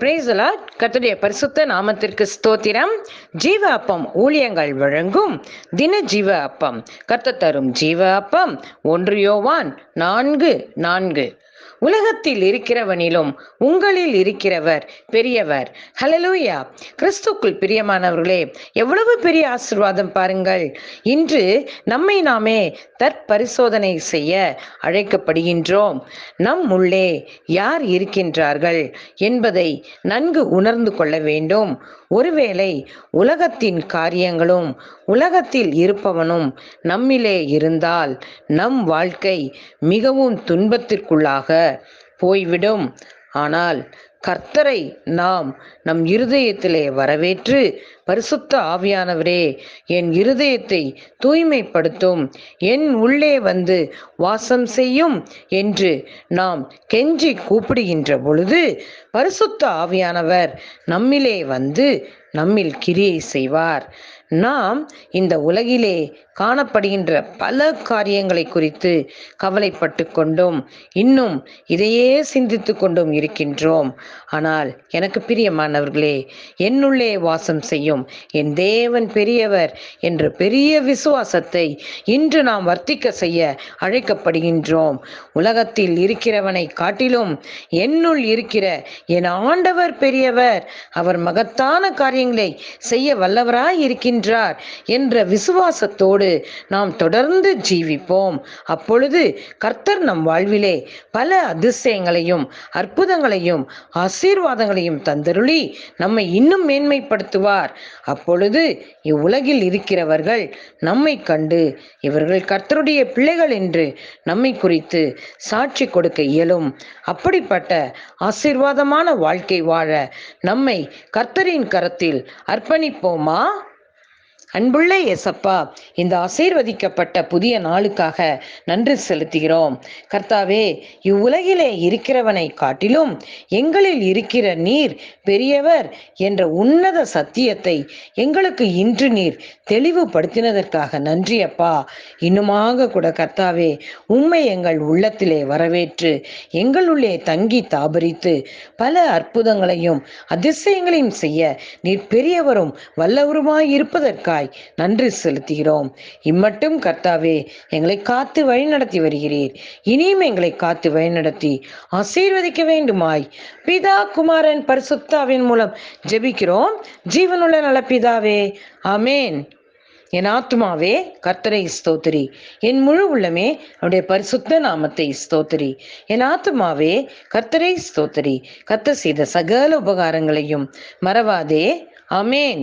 பிரேசலா கத்துடைய பரிசுத்த நாமத்திற்கு ஸ்தோத்திரம். ஜீவ அப்பம் ஊழியங்கள் வழங்கும் தின ஜீவ அப்பம் கத்த தரும் ஜீவ அப்பம் ஒன்று யோவான் நான்கு நான்கு. உலகத்தில் இருக்கிறவனிலும் உங்களில் இருக்கிறவர் பெரியவர். ஹலலூயா கிறிஸ்துக்குள் பிரியமானவர்களே எவ்வளவு பெரிய ஆசிர்வாதம் பாருங்கள். இன்று நம்மை நாமே தற்பரிசோதனை செய்ய அழைக்கப்படுகின்றோம். நம் உள்ளே யார் இருக்கின்றார்கள் என்பதை நன்கு உணர்ந்து கொள்ள வேண்டும். ஒருவேளை உலகத்தின் காரியங்களும் உலகத்தில் இருப்பவனும் நம்மிலே இருந்தால் நம் வாழ்க்கை மிகவும் துன்பத்திற்குள்ளாக போய்விடும். ஆனால் கர்த்தரை நாம் நம் இருதயத்திலே வரவேற்று பரிசுத்த ஆவியானவரே என் இருதயத்தை தூய்மைப்படுத்தும் என் உள்ளே வந்து வாசம் செய்யும் என்று நாம் கெஞ்சி கூப்பிடுகின்ற பொழுது பரிசுத்த ஆவியானவர் நம்மிலே வந்து நம்மில் கிரியை செய்வார். நாம் இந்த உலகிலே காணப்படுகின்ற பல காரியங்களை குறித்து கவலைப்பட்டு கொண்டும் இன்னும் இதையே சிந்தித்து கொண்டும் இருக்கின்றோம். ஆனால் எனக்கு பிரியமானவர்களே என்னுள்ளே வாசம் செய்யும் என் தேவன் பெரியவர் என்ற பெரிய விசுவாசத்தை இன்று நாம் வர்த்திக்க செய்ய அழைக்கப்படுகின்றோம். உலகத்தில் இருக்கிறவனை காட்டிலும் என்னுள் இருக்கிற என் ஆண்டவர் பெரியவர் அவர் மகத்தான காரியங்களை செய்ய வல்லவராய் இருக்கின்றார் என்ற விசுவாசத்தோடு நாம் தொடர்ந்து ஜீவிப்போம். அப்பொழுது கர்த்தர் நம் வாழ்விலே பல அதிசயங்களையும் அற்புதங்களையும் ஆசீர்வாதங்களையும் தந்தருளி நம்மை இன்னும் மேன்மைப்படுத்துவார். அப்பொழுது இவ்வுலகில் இருக்கிறவர்கள் நம்மை கண்டு இவர்கள் கர்த்தருடைய பிள்ளைகள் என்று நம்மை குறித்து சாட்சி கொடுக்க இயலும். அப்படிப்பட்ட ஆசீர்வாதமான வாழ்க்கை வாழ நம்மை கர்த்தரின் கரத்தில் அர்ப்பணிப்போமா? அன்புள்ள எசப்பா இந்த ஆசீர்வதிக்கப்பட்ட புதிய நாளுக்காக நன்றி செலுத்துகிறோம். கர்த்தாவே இவ்வுலகிலே இருக்கிறவனை காட்டிலும் எங்களில் இருக்கிற நீர் பெரியவர் என்ற உன்னத சத்தியத்தை எங்களுக்கு இன்று நீர் தெளிவுபடுத்தினதற்காக நன்றி அப்பா இன்னுமாக கூட கர்த்தாவே உண்மை எங்கள் உள்ளத்திலே வரவேற்று எங்களுள்ளே தங்கி தாபரித்து பல அற்புதங்களையும் அதிசயங்களையும் செய்ய நீர் பெரியவரும் வல்லவருமாய் இருப்பதற்காய் நன்றி செலுத்துகிறோம். இம்மட்டும் கர்த்தாவே எங்களை காத்து வழி நடத்தி வருகிறீர். இனியும் எங்களை காத்து வழிநடத்தி ஆசீர்வதிக்க வேண்டுமாய். பிதா குமாரன் பரிசுத்தாவின் மூலம் ஜெபிக்கிறோம். ஜீவனுள்ள நல பிதாவே அமேன் என் ஆத்மாவே கர்த்தரை ஸ்தோத்திரி. என் முழு உள்ளமே அவருடைய பரிசுத்த நாமத்தை ஸ்தோத்திரி. என் ஆத்மாவே கர்த்தரை ஸ்தோத்திரி. கர்த்தர் செய்த சகல உபகாரங்களையும் மறவாதே. அமேன்